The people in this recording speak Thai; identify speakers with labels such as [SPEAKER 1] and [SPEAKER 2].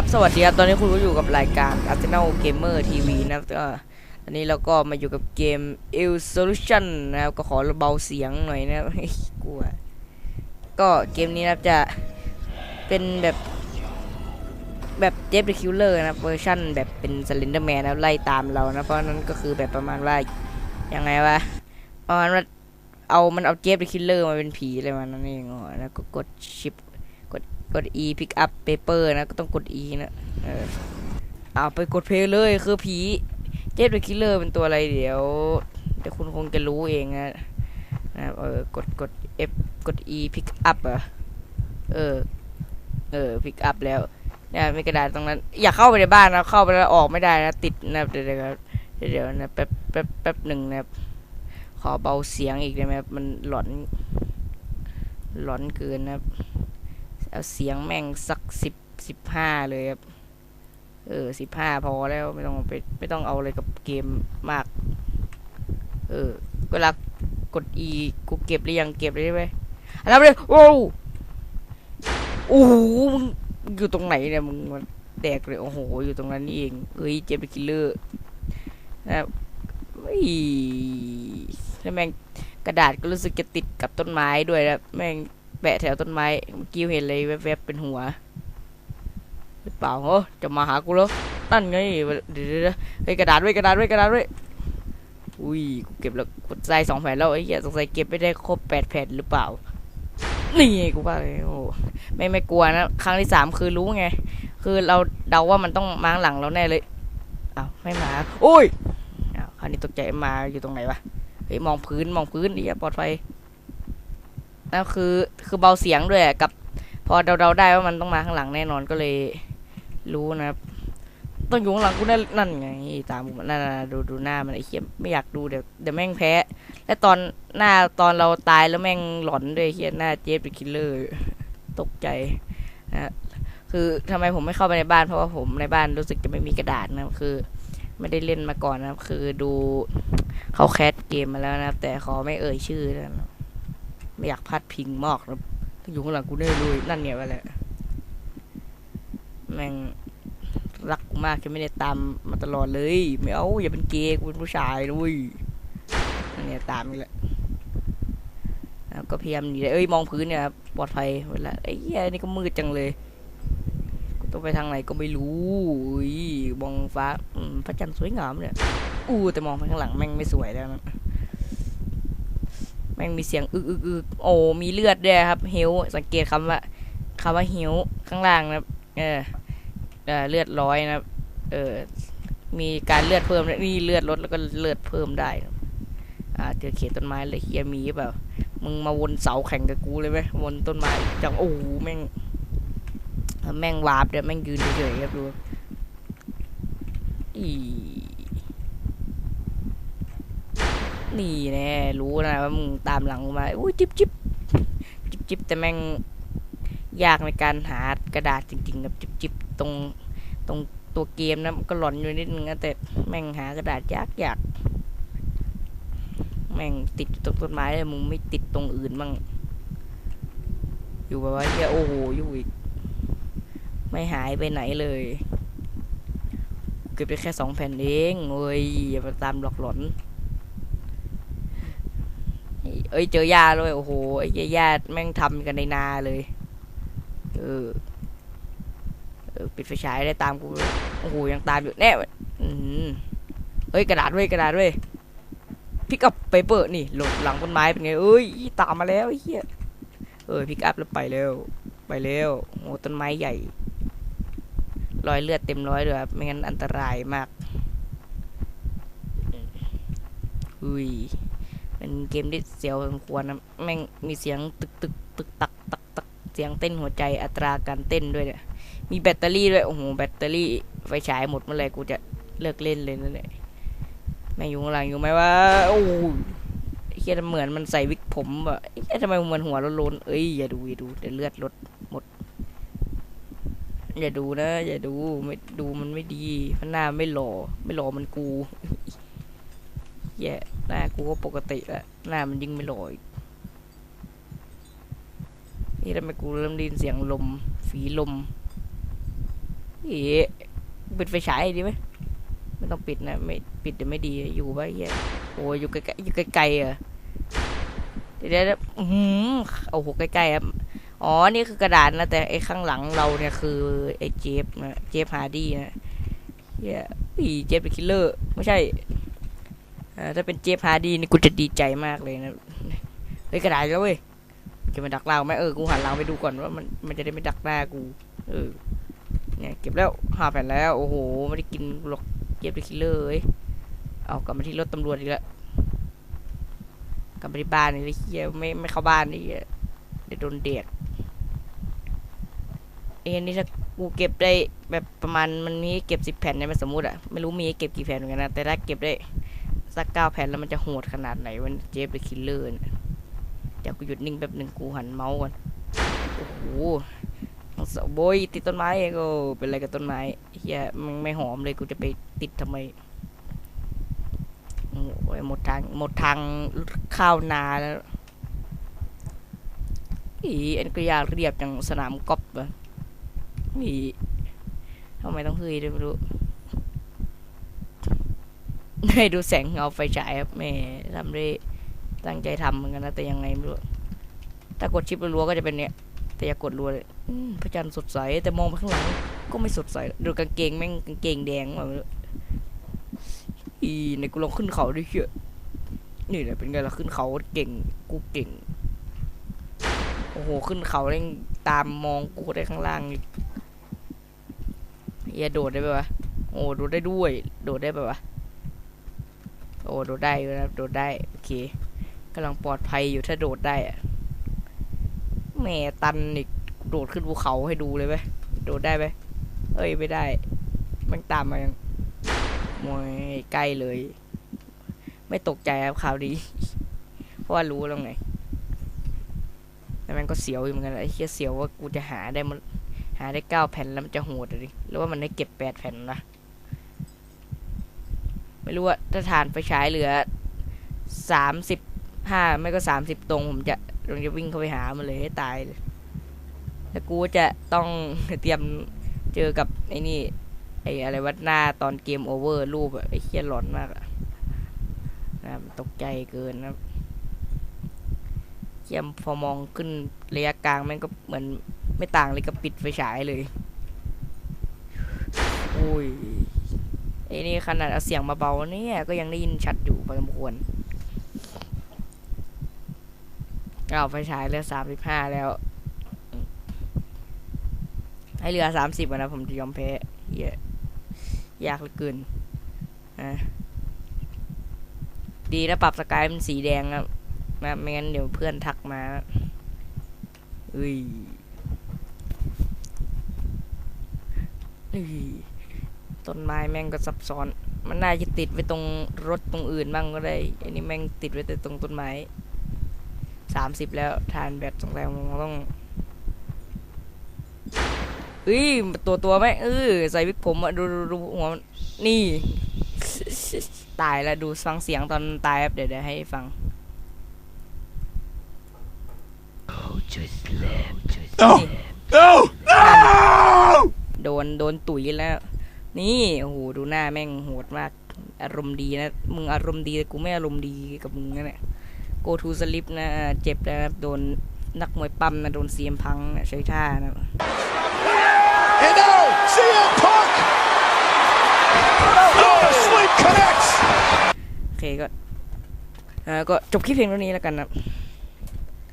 [SPEAKER 1] ับสวัสดีครับ ตอนนี้คุณก็อยู่กับรายการ Arsenal Gamer TV นะครับก็อันนี้เราก็มาอยู่กับเกม Ill Solution นะครับ ก็ขอเบาเสียงหน่อยนะครับกลัว ก็เกมนี้นะครับจะเป็นแบบแบบเจฟเดอะคิลเลอร์นะเวอร์ชั่นแบบเป็นส l ลนเดอร์แมนนะไล่ตามเรานะเพราะนั้นก็คือแบบประมาณว่ายังไงวะประมาณว่าเอามันเอาเจฟเดอะคิลเลอร์มาเป็นผีอะไรมานั่นเองอ๋อแล้วก็กดชิป กด E pick up paper นะ ก็ต้องกด E นะเออเอาไปกดเพลย์เลยคือผีเจฟเดอะคิลเลอร์เป็นตัวอะไรเดี๋ยวเดี๋ยวคุณคงจะรู้เองนะนะเออกดกด F กด E pick up อะเออเออ pick up แล้วเนี่ยมีกระดาษตรงนั้น อย่าเข้าไปในบ้านนะเข้าไปแล้วออกไม่ได้นะติดนะเดี๋ยวเดี๋ยวเดี๋ยวนะแป๊บแป๊บแป๊บหนึ่งนะขอเบาเสียงอีกได้ไหมมันหลอนหลอนเกินนะครับ เอาเสียงแม่งสักสิบสิบห้าเลยครับ เออสิบห้าพอแล้วไม่ต้องไปไม่ต้องเอาอะไรกับเกมมาก เออเวลากด E กูเก็บหรือยังเก็บเลยไหมอันนั้นเลยโอ้โอ้โหมึงอยู่ตรงไหนเนี่ยมึงมันแตกเลยโอ้โหอยู่ตรงนั้นนี่เองเฮ้ยเจมส์คิลเลอร์นะครับเฮ้ยแล้วแม่งกระดาษก็รู้สึกจะติดกับต้นไม้ด้วยนะแม่ง แปะแถวต้นไม้กี้เห็นเลยแวบๆเป็นหัวหรือเปล่าเหรอจะมาหากูแล้วนั่นไงเดี๋ยวเดี๋ยวเดี๋ยวเฮ้ยกระดาษไว้กระดาษไว้กระดาษไว้อุ้ยกูเก็บแล้วกดใส่สองแผ่นแล้วไอ้เหี้ยสงสัยเก็บไม่ได้ครบแปดแผ่นหรือเปล่านี่ไงกูว่าเลยโอ้ไม่ไม่กลัวนะครั้งที่สามคือรู้ไง คือเราเดาว่ามันต้องมาข้างหลังเราแน่เลยอ้าวไม่มาโอ้ยอ้าวคราวนี้ตกใจมาอยู่ตรงไหนวะเฮ้ยมองพื้นมองพื้นดิอย่ปลอดภัย แล้วคือคือเบาเสียงด้วยกับ พอเดาๆได้ว่ามันต้องมาข้างหลังแน่นอนก็เลย รู้นะครับต้องอยู่ข้างหลังกูนั่นนั่นไงตามกูนั่นๆดูดูหน้ามันไอ้เหี้ยไม่อยากดูเดี๋ยวเดี๋ยวแม่งแพ้ และตอนหน้าตอนเราตายแล้วแม่งหลอนด้วยเหี้ยหน้าเจฟเป็นคิลเลอร์ตกใจนะคือทำไมผมไม่เข้าไปในบ้านเพราะว่าผมในบ้านรู้สึกจะไม่มีกระดาษนะคือ ไม่ได้เล่นมาก่อนนะคือดูเขาแคสเกมมาแล้วนะแต่ขอไม่เอ่ยชื่อนะ ไม่อยากพลาดพิงมากนะถ้าอยู่ข้างหลังกูได้เลยนั่นไงวะแหละแม่งรักมากจะไม่ได้ตามมาตลอดเลย ไม่เอาอย่าเป็นเกย์กูเป็นผู้ชายด้วยนั่นเนี่ยตามนี่แหละแล้วก็พยายามหนีเลยเอ้ยมองพื้นเนี่ยครับปลอดภัยเวลาไอ้เหี้ยนี่ก็มืดจังเลยกูต้องไปทางไหนก็ไม่รู้อุ้ยมองฟ้าพระจันทร์สวยงามเนี่ยอู้แต่มองไปข้างหลังแม่งไม่สวยแล้วนะ ม่งมีเสียงอึกอึกอึกโอ้มีเลือดด้วยครับเฮลสังเกตคำว่าคำว่าเฮลข้างล่างนะครับเออเออเลือดร้อยนะครับ เออมีการเลือดเพิ่มนี่เลือดลดแล้วก็เลือดเพิ่มได้ครับอ่าเจอเขตต้นไม้เลยเฮียมีหรือเปล่ามึงมาวนเสาแข่งกับกูเลยไหมวนต้นไม้จังโอ้แม่งแม่งวาร์ปเดี๋ยวแม่งยืนเฉยๆครับดูอี นี่แน่รู้นะว่ามึงตามหลังมาอุ้ยจิบจิบจิบจิบแต่แม่งยากในการหากระดาษจริงๆครับจิบจิบตรงตรงตัวเกมนะมันก็หลอนอยู่นิดนึงนะแต่แม่งหากระดาษยากยากแม่งติดตรงต้นไม้เลยมึงไม่ติดตรงอื่นบ้างอยู่แบบว่าเียโอ้โหอยู่อีกไม่หายไปไหนเลยเก็บไปแค่สองแผ่นเองเว้ยอย่าไปตามหลอกหลอน เอ้ยเจอหญ้าด้วยโอ้โหไอ้เหี้ยหญ้าแม่งทำกันในนาเลย เออเออปิดไฟฉายได้ตามกูโอ้โหยังตามอยู่แน่เฮ้ยกระดาษเว้ยกระดาษเว้ยพิกอัพเปเปอร์นี่หลบหลังต้นไม้เป็นไงเอ้ยตามมาแล้วเหี้ยเออพิกอัพแล้วไปเร็วไปเร็วโอ้ต้นไม้ใหญ่รอยเลือดเต็มร้อยเลยครับไม่งั้นอันตรายมากอุ้ย เป็นเกมที่เสียวสมควรนะแม่งมีเสียงตึกตึกตึกตักตักตักเสียงเต้นหัวใจอัตราการเต้นด้วยเนี่ยมีแบตเตอรี่ด้วยโอ้โหแบตเตอรี่ไฟฉายหมดเมื่อไหรกูจะเลิกเล่นเลยนั่นแหละแม่งอยู่ข้างหลังอยู่ไหมว่าโอ้ยไอ้เหี้ยเหมือนมันใส่วิกผมอะไอ้เหี้ยทำไมเหมือนหัวโลนเอ้ยอย่าดูอย่าดูเดี๋ยวเลือดลดหมด อย่าดูนะ อย่าดูไม่ดูมันไม่ดีพระหน้าไม่หล่อ ไม่หล่อมันกู แย่หน้ากูก็ปกติแหละหน้ามันยิ่งไม่ลออีกนี่ทำไมกูเริ่มได้ยินเสียงลม ฝีลมเอ๋ปิดไฟฉายดีไหมไม่ต้องปิดนะไม่ปิดเดี๋ยวไม่ดีอยู่ไว้เหี้ยโอ้ยอยู่ไกลๆอยู่ไกลๆอเดี๋ยวเดี๋ยวเดี๋ยวอื้อหือโอ้โหใกล้ๆครับอ๋อ นี่คือกระดาษนะ แต่ไอ้ข้างหลังเราเนี่ยคือไอ้เจฟนะ เจฟฮาร์ดี้นะเหี้ยอีเจฟเป็นคิลเลอร์ ไม่ใช่ ถ้าเป็นเจฟฮาร์ดี้นี่กูจะดีใจมากเลยนะเฮ้ยกระดาษแล้วเว้ยจะมาดักเราไหมเออกูหันหลังไปดูก่อนว่ามันมันจะได้ไม่ดักหน้ากูเออเนี่ยเก็บแล้วห้าแผ่นแล้วโอ้โหไม่ได้กินหรอกเก็บไปคิลเลอร์เอ้ยเอากลับมาที่รถตำรวจอีกแล้วกลับไปที่บ้านนี่ไอ้เฮียไม่ไม่เข้าบ้านนี่เหี้ยเดี๋ยวโดนเด็กเอ็นนี่ถ้ากูเก็บได้แบบประมาณมันนี้เก็บสิบแผ่นเนี่ยมันสมมติอะไม่รู้มีเก็บกี่แผ่นเหมือนกันนะแต่ถ้าเก็บได้ สักเก้าแผ่นแล้วมันจะโหดขนาดไหนวันเจฟเดอะคิลเลอร์เนี่ยเดี๋ยวกูหยุดนิ่งแป๊บหนึ่งกูหันเมาส์ก่อนโอ้โหสโบยติดต้นไม้เองโอ้เป็นอะไรกับต้นไม้เฮียมันไม่หอมเลยกูจะไปติดทำไมโอ้ยหมดทางหมดทางข้าวนาแล้วอีอันก็ยากเรียบอย่างสนามกอล์ฟอะอีทำไมต้องเฮ้ยด้วยไม่รู้ ให้ดูแสงเงาไฟฉายครับแม่ทำได้ตั้งใจทำเหมือนกันนะแต่ยังไงไม่รู้ถ้ากดชิปรัวๆก็จะเป็นเนี้ยแต่อย่ากดรัวเลยพระจันทร์สดใสแต่มองไปข้างหลังก็ไม่สดใสดูกางเกงแม่งกางเกงแดงมาเลยอีในกูลองขึ้นเขาด้วยเชียนี่แหละเป็นไงล่ะขึ้นเขาเก่งกูเก่งโอ้โหขึ้นเขาเร่งตามมองกูได้ข้างล่างอีกเฮียโดดได้ไหมวะโอ้โดดได้ด้วย โดดได้ไหมวะ อ้โดดได้อยู่นะโดดได้โอเคกำลังปลอดภัยอยู่ถ้าโดดได้อะแม่ตันอีกโดดขึ้นภูเขาให้ดูเลยไหมโดดได้ไหมเอ้ยไม่ได้ มันตามมายังมวยใกล้เลย ไม่ตกใจครับข่าวดี เพราะว่ารู้แล้วไงแต่มันก็เสียวอยู่เหมือนกันไอ้เชี่ยเสียวว่ากูจะหาได้มันหาได้เก้าแผ่นแล้วมันจะโหดอะดิหรือว่ามันได้เก็บแปดแผ่นนะ ไม่รู้ว่าถ้าฐานไฟฉายเหลือสามสิบห้าไม่ก็สามสิบตรงผมจะเราจะวิ่งเข้าไปหามันเลยให้ตายเลยแล้วกูจะต้องเตรียมเจอกับไอ้นี่ไอ้อะไรวัดหน้าตอนเกมโอเวอร์รูปอะไอ้เคียหลอนมากอะนะตกใจเกินนะเคียมพอมองขึ้นระยะกลางมันก็เหมือนไม่ต่างเลยกับปิดไฟฉายเลย โอ้ย ไอ้นี่ขนาดเอาเสียงมาเบาๆเนี่ยก็ยังได้ยินชัดอยู่พอสมควรเอาไฟฉายเหลือสามสิบห้าแล้ว ให้เหลือสามสิบนะผมจะยอมแพ้เหี้ยยากเหลือเกินอะดีนะปรับสกายเป็นสีแดงครับนะไม่งั้นเดี๋ยวเพื่อนทักมาอุ้ยอุ้ย ต้นไม้แม่งก็ซับซ้อน มันน่าจะติดไว้ตรงรถตรงอื่นบ้างก็ได้ อันนี้แม่งติดไว้แต่ตรงต้นไม้สามสิบแล้วทานแบตสงสัยมันต้องเอ้ยตัวตัวไหมเออใส่วิกผมอะดูดูดูหัวมันนี่ ตายแล้วดูฟังเสียงตอนตายครับเดี๋ยวเดี๋ยวให้ฟัง
[SPEAKER 2] No! No! No!
[SPEAKER 1] โดนโดนตุ๋ยแล้ว นี่โอ้โหดูหน้าแม่งโหดมาก อารมณ์ดีนะ มึงอารมณ์ดีแต่กูไม่อารมณ์ดีกับมึงนะเนี่ย go to sleep นะ เจ็บนะครับโดนนักมวยปั้มนะโดนเซียมพังนะใช้ท่านะ
[SPEAKER 2] And now, CM Punk! Oh, the sleep connects!
[SPEAKER 1] โอเคก็เอ่อก็จบคลิปเพียงเท่านี้แล้วกันนะ